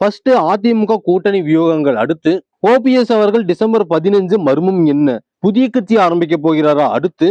First AIADMK கூட்டணி வியூகங்கள் அடுத்து OPS அவர்கள் டிசம்பர் பதினஞ்சு மர்மம் என்ன? புதிய கட்சி ஆரம்பிக்க போகிறாரா? அடுத்து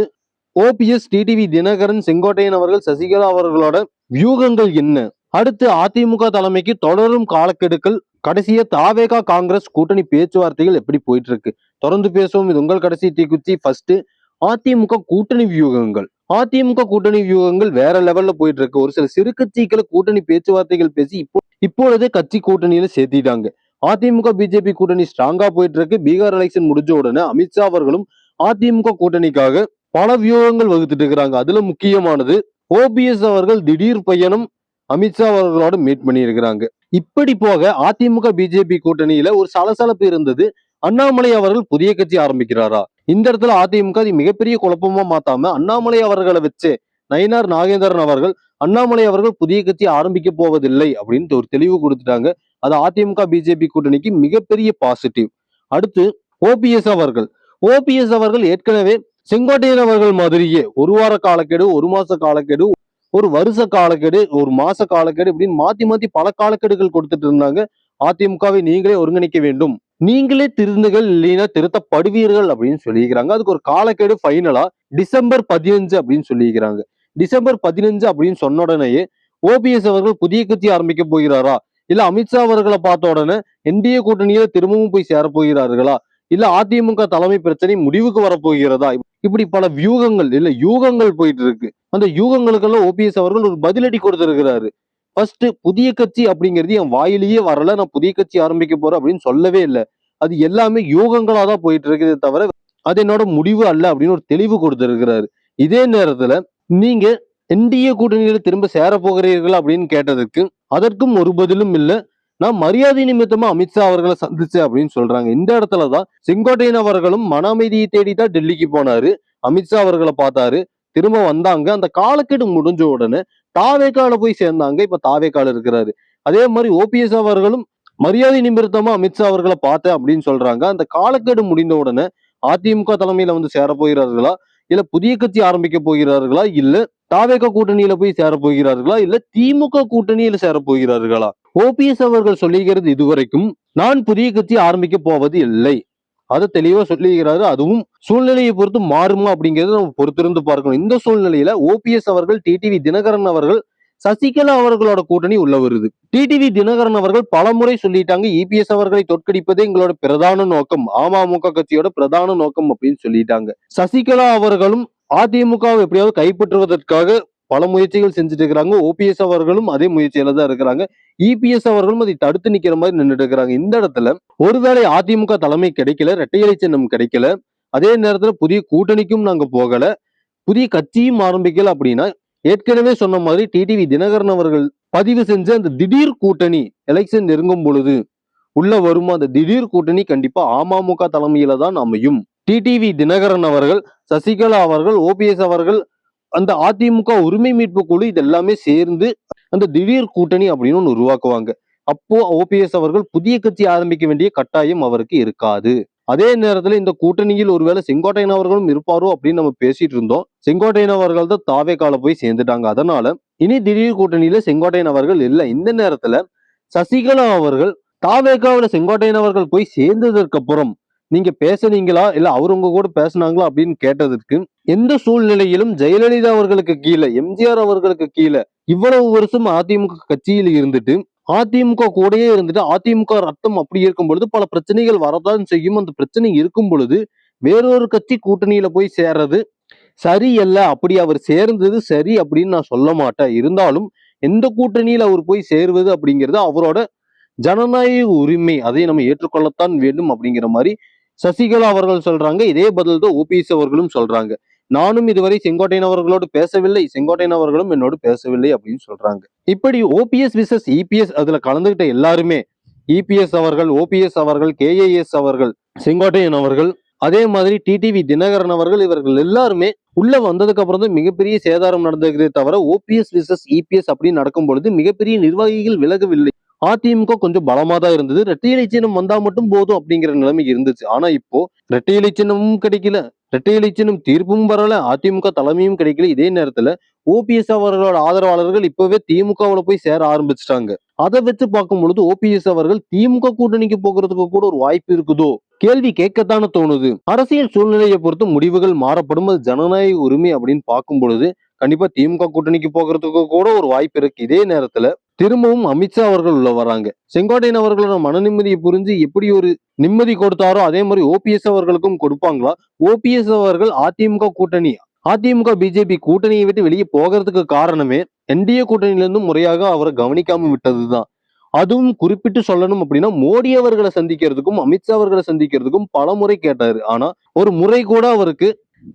ஓபிஎஸ் டிடிவி தினகரன் செங்கோட்டையன் அவர்கள் சசிகலா அவர்களோட வியூகங்கள் என்ன? அடுத்து அதிமுக தலைமைக்கு தொடரும் காலக்கெடுக்கள் கடைசிய தாவேகா காங்கிரஸ் கூட்டணி பேச்சுவார்த்தைகள் எப்படி போயிட்டு இருக்கு தொடர்ந்து பேசுவோம். இது உங்கள் கடைசி தீக்குச்சி. ஃபர்ஸ்ட் அதிமுக கூட்டணி வியூகங்கள். அதிமுக கூட்டணி வியூகங்கள் வேற லெவல்ல போயிட்டு இருக்கு ஒரு சில சிறு கட்சிகளை கூட்டணி பேச்சுவார்த்தைகள் பேசி இப்போ இப்பொழுதே கட்சி கூட்டணியில சேர்த்திட்டாங்க. அதிமுக பிஜேபி கூட்டணி ஸ்ட்ராங்கா போயிட்டு இருக்கு பீகார் எலெக்ஷன் முடிஞ்ச உடனே அமித்ஷா அவர்களும் அதிமுக கூட்டணிக்காக பல வியூகங்கள் வகுத்துட்டு இருக்கிறாங்க. அதுல முக்கியமானது ஓபிஎஸ் அவர்கள் திடீர் பயணம் அமித்ஷா அவர்களோட மீட் பண்ணியிருக்கிறாங்க. இப்படி போக அதிமுக பிஜேபி கூட்டணியில ஒரு சலசலப்பு இருந்தது. அண்ணாமலை அவர்கள் புதிய கட்சி ஆரம்பிக்கிறாரா? இந்த இடத்துல அதிமுக மிகப்பெரிய குழப்பமா மாத்தாம அண்ணாமலை அவர்களை வச்சு நயினார் நாகேந்திரன் அவர்கள் அண்ணாமலை அவர்கள் புதிய கட்சி ஆரம்பிக்க போவதில்லை அப்படின்ட்டு ஒரு தெளிவு கொடுத்துட்டாங்க. அது அதிமுக பிஜேபி கூட்டணிக்கு மிகப்பெரிய பாசிட்டிவ் அடுத்து ஓபிஎஸ் அவர்கள். ஓபிஎஸ் அவர்கள் ஏற்கனவே செங்கோட்டையன் அவர்கள் மாதிரியே ஒரு வார காலக்கெடு ஒரு மாச காலக்கெடு ஒரு வருஷ காலக்கெடு ஒரு மாச காலக்கெடு இப்படின்னு மாத்தி மாத்தி பல காலக்கெடுகள் கொடுத்துட்டு இருந்தாங்க. அதிமுகவை நீங்களே ஒருங்கிணைக்க வேண்டும். நீங்களே திருந்துகள் இல்லைன்னா திருத்தப்படுவீர்கள் அப்படின்னு சொல்லியிருக்கிறாங்க. அதுக்கு ஒரு காலக்கெடு ஃபைனலா டிசம்பர் பதினஞ்சு அப்படின்னு சொல்லியிருக்கிறாங்க. டிசம்பர் பதினஞ்சு அப்படின்னு சொன்ன உடனேயே ஓபிஎஸ் அவர்கள் புதிய கட்சி ஆரம்பிக்க போகிறாரா? இல்ல அமித்ஷா அவர்களை பார்த்த உடனே என்டிஏ கூட்டணியில திரும்பவும் போய் சேர போகிறார்களா இல்ல அதிமுக தலைமை பிரச்சனை முடிவுக்கு வரப்போகிறதா? இப்படி பல வியூகங்கள் இல்ல யூகங்கள் போயிட்டு இருக்கு அந்த யூகங்களுக்கெல்லாம் ஓபிஎஸ் அவர்கள் ஒரு பதிலடி கொடுத்திருக்கிறாரு. ஃபர்ஸ்ட் புதிய கட்சி அப்படிங்கிறது என் வாயிலேயே வரல. நான் புதிய கட்சி ஆரம்பிக்க போறேன் அப்படின்னு சொல்லவே இல்லை. அது எல்லாமே யூகங்களா தான் போயிட்டு இருக்குதே தவிர அது என்னோட முடிவு அல்ல அப்படின்னு ஒரு தெளிவு கொடுத்திருக்கிறாரு. இதே நேரத்துல நீங்க என்டிஏ கூட்டணியில திரும்ப சேர போகிறீர்கள் அப்படின்னு கேட்டதுக்கு அதற்கும் ஒரு பதிலும் இல்லை. நான் மரியாதை நிமித்தமா அமித்ஷா அவர்களை சந்திச்சேன் அப்படின்னு சொல்றாங்க. இந்த இடத்துலதான் செங்கோட்டையன் அவர்களும் மன அமைதியை தேடி தான் டெல்லிக்கு போனாரு. அமித்ஷா அவர்களை பார்த்தாரு. திரும்ப வந்தாங்க. அந்த காலக்கெடு முடிஞ்ச உடனே தாவேக்கால போய் சேர்ந்தாங்க. இப்ப தாவேக்கால இருக்கிறாரு. அதே மாதிரி ஓபிஎஸ் அவர்களும் மரியாதை நிமித்தமா அமித்ஷா அவர்களை பார்த்தேன் அப்படின்னு சொல்றாங்க. அந்த காலக்கெடு முடிந்த உடனே அதிமுக தலைமையில வந்து சேர போகிறார்களா? இல்ல புதிய கட்சி ஆரம்பிக்க போகிறார்களா? இல்ல தாவேக கூட்டணியில போய் சேர போகிறார்களா? இல்ல திமுக கூட்டணியில சேர போகிறார்களா? ஓபிஎஸ் அவர்கள் சொல்லுகிறது இதுவரைக்கும் நான் புதிய கட்சி ஆரம்பிக்க போவது இல்லை. அதை தெளிவா சொல்லுகிறாரு. அதுவும் சூழ்நிலையை பொறுத்து மாறுமா அப்படிங்கறத நம்ம பொறுத்திருந்து பார்க்கணும். இந்த சூழ்நிலையில ஓபிஎஸ் அவர்கள் டிடிவி தினகரன் அவர்கள் சசிகலா அவர்களோட கூட்டணி உள்ள வருது. டிடிவி தினகரன் அவர்கள் பலமுறை சொல்லிட்டாங்க இபிஎஸ் அவர்களை தோற்கடிப்பதே எங்களோட பிரதான நோக்கம் அமமுக கட்சியோட பிரதான நோக்கம் அப்படின்னு சொல்லிட்டாங்க. சசிகலா அவர்களும் அதிமுகவை எப்படியாவது கைப்பற்றுவதற்காக பல முயற்சிகள் செஞ்சுட்டு இருக்கிறாங்க. ஓபிஎஸ் அவர்களும் அதே முயற்சியில தான் இருக்கிறாங்க. இபிஎஸ் அவர்களும் அதை தடுத்து நிக்கிற மாதிரி நின்றுட்டு இருக்கிறாங்க. இந்த இடத்துல ஒருவேளை அதிமுக தலைமை கிடைக்கல இரட்டையலை சின்னம் கிடைக்கல அதே நேரத்துல புதிய கூட்டணிக்கும் நாங்க போகல புதிய கட்சியும் ஆரம்பிக்கல அப்படின்னா ஏற்கனவே சொன்ன மாதிரி டிடிவி தினகரன் அவர்கள் பதிவு செஞ்ச அந்த திடீர் கூட்டணி எலெக்ஷன் நெருங்கும் பொழுது உள்ள வருமா? அந்த திடீர் கூட்டணி கண்டிப்பா அமமுக தலைமையில தான் அமையும். டிடிவி தினகரன் அவர்கள் சசிகலா அவர்கள் ஓபிஎஸ் அவர்கள் அந்த அதிமுக உரிமை மீட்பு குழு இது எல்லாமே சேர்ந்து அந்த திடீர் கூட்டணி அப்படின்னு ஒன்று உருவாக்குவாங்க. அப்போ ஓபிஎஸ் அவர்கள் புதிய கட்சி ஆரம்பிக்க வேண்டிய கட்டாயம் அவருக்கு இருக்காது. அதே நேரத்துல இந்த கூட்டணியில் ஒருவேளை செங்கோட்டையன் அவர்களும் இருப்பாரோ அப்படின்னு நம்ம பேசிட்டு இருந்தோம். செங்கோட்டையன் அவர்கள் தான் தாவே கால போய் சேர்ந்துட்டாங்க. அதனால இனி திடீர் கூட்டணியில செங்கோட்டையன் அவர்கள் இல்லை. இந்த நேரத்துல சசிகலா அவர்கள் தாவேக்காவில் செங்கோட்டையன் அவர்கள் போய் சேர்ந்ததற்கு அப்புறம் நீங்க பேசுனீங்களா? இல்ல அவர் உங்க கூட பேசுனாங்களா அப்படின்னு கேட்டதற்கு எந்த சூழ்நிலையிலும் ஜெயலலிதா அவர்களுக்கு கீழே எம்ஜிஆர் அவர்களுக்கு கீழே இவ்வளவு வருஷம் அதிமுக கட்சியில் இருந்துட்டு அதிமுக கூடயே இருந்துட்டு அதிமுக ரத்தம் அப்படி இருக்கும் பொழுது பல பிரச்சனைகள் வரதான் செய்யும். அந்த பிரச்சனை இருக்கும் பொழுது வேறொரு கட்சி கூட்டணியில போய் சேர்றது சரியல்ல. அப்படி அவர் சேர்ந்தது சரி அப்படின்னு நான் சொல்ல மாட்டேன். இருந்தாலும் எந்த கூட்டணியில் அவர் போய் சேருவது அப்படிங்கிறது அவரோட ஜனநாயக உரிமை. அதை நம்ம ஏற்றுக்கொள்ளத்தான் வேண்டும் அப்படிங்கிற மாதிரி சசிகலா அவர்கள் சொல்றாங்க. இதே பதில் தான் ஓபிஎஸ் அவர்களும் சொல்றாங்க. நானும் இதுவரை செங்கோட்டையன் அவர்களோடு பேசவில்லை செங்கோட்டையன் அவர்களும் என்னோடு பேசவில்லை அப்படின்னு சொல்றாங்க. இப்படி ஓபிஎஸ் விசஸ் இபிஎஸ் அதுல கலந்துகிட்ட எல்லாருமே இபிஎஸ் அவர்கள் ஓபிஎஸ் அவர்கள் கேஏஎஸ் அவர்கள் செங்கோட்டையன் அவர்கள் அதே மாதிரி டிடிவி தினகரன் அவர்கள் இவர்கள் எல்லாருமே உள்ள வந்ததுக்கு அப்புறம் தான் மிகப்பெரிய சேதாரம் நடந்திருக்கிறதே தவிர ஓபிஎஸ் விசஸ் இபிஎஸ் அப்படின்னு நடக்கும் பொழுது மிகப்பெரிய நிர்வாகிகள் விலகவில்லை. அதிமுக கொஞ்சம் பலமா தான் இருந்தது. ரெட்டை இலை சின்னம் வந்தா மட்டும் போதும் அப்படிங்கிற நிலைமை இருந்துச்சு. ஆனா இப்போ ரெட்டை இலை சின்னமும் கிடைக்கல. ரெட்டை இலை சின்னம் தீர்ப்பும் வரல. அதிமுக தலைமையும் கிடைக்கல. இதே நேரத்துல ஓபிஎஸ் அவர்களோட ஆதரவாளர்கள் இப்பவே திமுகவுல போய் சேர ஆரம்பிச்சிட்டாங்க. அதை வச்சு பார்க்கும் பொழுது ஓபிஎஸ் அவர்கள் திமுக கூட்டணிக்கு போகிறதுக்கு கூட ஒரு வாய்ப்பு இருக்குதோ? கேள்வி கேட்கத்தானே தோணுது. அரசியல் சூழ்நிலையை பொறுத்து முடிவுகள் மாறப்படும். அது ஜனநாயக உரிமை அப்படின்னு பார்க்கும் பொழுது கண்டிப்பா திமுக கூட்டணிக்கு போகிறதுக்கு கூட ஒரு வாய்ப்பு இருக்கு. இதே நேரத்துல திரும்பவும் அமித்ஷா அவர்கள் உள்ள வராங்க. செங்கோட்டையன் அவர்களோட மன நிம்மதியை புரிஞ்சு எப்படி ஒரு நிம்மதி கொடுத்தாரோ அதே மாதிரி ஓபிஎஸ் அவர்களுக்கும் கொடுப்பாங்களா? ஓபிஎஸ் அவர்கள் அதிமுக கூட்டணி அதிமுக பிஜேபி கூட்டணியை விட்டு வெளியே போகிறதுக்கு காரணமே என்டிஏ கூட்டணியிலிருந்து முறையாக அவரை கவனிக்காம விட்டதுதான். அதுவும் குறிப்பிட்டு சொல்லணும் அப்படின்னா மோடி அவர்களை சந்திக்கிறதுக்கும் அமித்ஷா அவர்களை சந்திக்கிறதுக்கும் பல முறை கேட்டாரு. ஆனா ஒரு முறை கூட அவருக்கு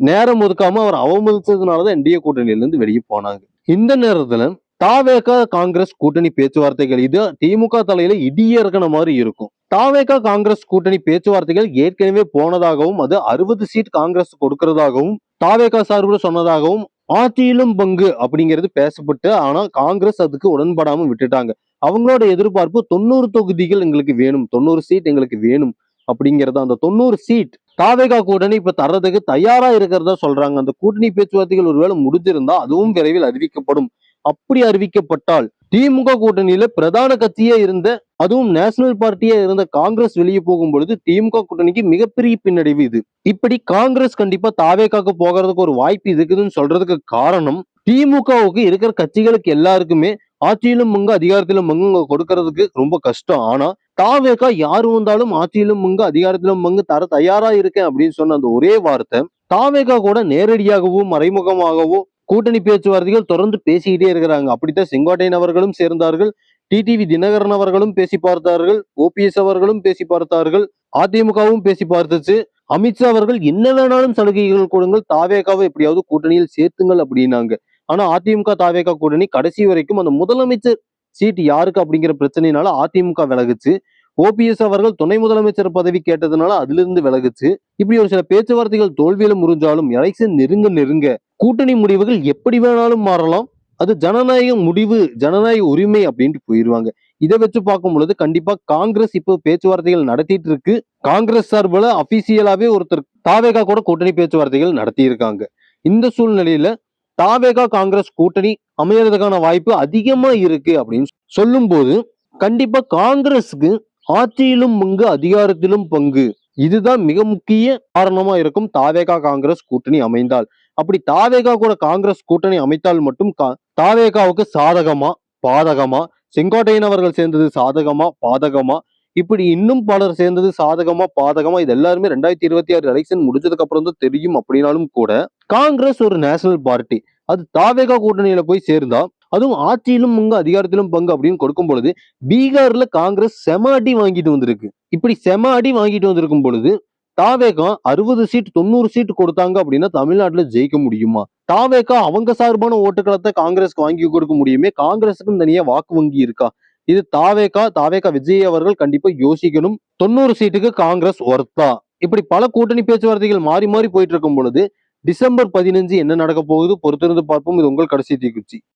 நேரம் ஒதுக்காம அவர் அவமதித்ததுனாலதான் என்டிஏ கூட்டணியிலிருந்து வெளியே போனாங்க. இந்த நேரத்துல தாவேகா காங்கிரஸ் கூட்டணி பேச்சுவார்த்தைகள் இது திமுக தலையில இடியறக்கன மாதிரி இருக்கும். தாவேகா காங்கிரஸ் கூட்டணி பேச்சுவார்த்தைகள் ஏற்கனவே போனதாகவும் அது அறுபது சீட் காங்கிரஸ் கொடுக்கறதாகவும் தாவேகா சார்பில் சொன்னதாகவும் ஆட்சியிலும் பங்கு அப்படிங்கிறது பேசப்பட்டு ஆனா காங்கிரஸ் அதுக்கு உடன்படாம விட்டுட்டாங்க. அவங்களோட எதிர்பார்ப்பு தொண்ணூறு தொகுதிகள் எங்களுக்கு வேணும் தொண்ணூறு சீட் எங்களுக்கு வேணும் அப்படிங்கறது அந்த தொண்ணூறு சீட் தாவேகா கூட்டணி இப்ப தர்றதுக்கு தயாரா இருக்கிறதா சொல்றாங்க. அந்த கூட்டணி பேச்சுவார்த்தைகள் ஒருவேளை முடிஞ்சிருந்தா அதுவும் விரைவில் அறிவிக்கப்படும். அப்படி அறிவிக்கப்பட்டால் திமுக கூட்டணியில பிரதான கட்சியே இருந்த அதுவும் நேஷனல் பார்ட்டியா இருந்த காங்கிரஸ் வெளியே போகும் பொழுது திமுக கூட்டணிக்கு மிகப்பெரிய பின்னடைவு இது. இப்படி காங்கிரஸ் கண்டிப்பா தாவேக்காக்கு போகிறதுக்கு ஒரு வாய்ப்பு இருக்குதுன்னு சொல்றதுக்கு காரணம் திமுகவுக்கு இருக்கிற கட்சிகளுக்கு எல்லாருக்குமே ஆட்சியிலும் மங்கு அதிகாரத்திலும் மங்கு கொடுக்கறதுக்கு ரொம்ப கஷ்டம். ஆனா தாவேக்கா யாரு வந்தாலும் ஆட்சியிலும் பங்கு அதிகாரத்திலும் பங்கு தர தயாரா இருக்கேன் அப்படின்னு சொன்ன அந்த ஒரே வார்த்தை தாவேக்கா கூட நேரடியாகவோ மறைமுகமாகவோ கூட்டணி பேச்சுவார்த்தைகள் தொடர்ந்து பேசிக்கிட்டே இருக்கிறாங்க. அப்படித்தான் செங்கோட்டையன் அவர்களும் சேர்ந்தார்கள் டிடிவி தினகரன் அவர்களும் பேசி பார்த்தார்கள் ஓபிஎஸ் அவர்களும் பேசி பார்த்தார்கள் அதிமுகவும் பேசி பார்த்துச்சு. அமித்ஷா அவர்கள் என்ன வேணாலும் சலுகைகள் கொடுங்கள் தாவேகாவை எப்படியாவது கூட்டணியில் சேர்த்துங்கள் அப்படின்னாங்க. ஆனா அதிமுக தாவேகா கூட்டணி கடைசி வரைக்கும் அந்த முதலமைச்சர் சீட் யாருக்கு அப்படிங்கிற பிரச்சனையினால அதிமுக விலகுச்சு. ஓபிஎஸ் அவர்கள் துணை முதலமைச்சர் பதவி கேட்டதுனால அதுல இருந்து விலகுச்சு. இப்படி ஒரு சில பேச்சுவார்த்தைகள் தோல்வியில முறிஞ்சாலும் எலெக்ஷன் நெருங்க நெருங்க கூட்டணி முடிவுகள் எப்படி வேணாலும் மாறலாம். அது ஜனநாயக முடிவு ஜனநாயக உரிமை அப்படின்ட்டு போயிருவாங்க. இதை வச்சு பார்க்கும் பொழுது கண்டிப்பா காங்கிரஸ் இப்போ பேச்சுவார்த்தைகள் நடத்திட்டு இருக்கு. காங்கிரஸ் சார்பில் அபிசியலாவே ஒருத்தர் தாவேகா கூட கூட்டணி பேச்சுவார்த்தைகள் நடத்தி இருக்காங்க இந்த சூழ்நிலையில தாவேகா காங்கிரஸ் கூட்டணி அமையறதுக்கான வாய்ப்பு அதிகமா இருக்கு அப்படின்னு சொல்லும் போது கண்டிப்பா காங்கிரஸுக்கு ஆட்சியிலும் பங்கு அதிகாரத்திலும் பங்கு. இதுதான் மிக முக்கிய காரணமா இருக்கும் தாவேகா காங்கிரஸ் கூட்டணி அமைந்தால். அப்படி தாவேகா கூட காங்கிரஸ் கூட்டணி அமைத்தால் மட்டும் கா- தாவேகாவுக்கு சாதகமா பாதகமா செங்கோட்டையன் அவர்கள் சேர்ந்தது சாதகமா பாதகமா இப்படி இன்னும் பலர் சேர்ந்தது சாதகமா பாதகமா இது எல்லாருமே ரெண்டாயிரத்தி இருபத்தி ஆறு எலெக்ஷன் முடிஞ்சதுக்கு அப்புறம் தான் தெரியும் அப்படின்னாலும் கூட காங்கிரஸ் ஒரு நேஷனல் பார்ட்டி அது தாவேகா கூட்டணியில போய் சேர்ந்தா அதுவும் ஆட்சியிலும் பங்கு அதிகாரத்திலும் பங்கு அப்படின்னு கொடுக்கும் பொழுது பீகார்ல காங்கிரஸ் செம அடி வாங்கிட்டு வந்திருக்கு. இப்படி செம அடி வாங்கிட்டு வந்திருக்கும் பொழுது தாவேகா அறுபது சீட் தொண்ணூறு சீட் கொடுத்தாங்க அப்படின்னா தமிழ்நாட்டுல ஜெயிக்க முடியுமா? தாவேகா அவங்க சார்பான ஓட்டுக்களத்தை காங்கிரஸ்க்கு வாங்கி கொடுக்க முடியுமே? காங்கிரஸுக்கும் தனியா வாக்கு வங்கி இருக்கா? இது தாவேகா தாவேகா விஜய் அவர்கள் கண்டிப்பா யோசிக்கணும். தொண்ணூறு சீட்டுக்கு காங்கிரஸ் ஒர்த்தா? இப்படி பல கூட்டணி பேச்சுவார்த்தைகள் மாறி மாறி போயிட்டு இருக்கும் பொழுது டிசம்பர் பதினஞ்சு என்ன நடக்க போகுது? பொறுத்திருந்து பார்ப்போம். இது உங்கள் கடைசி தீக்குச்சி.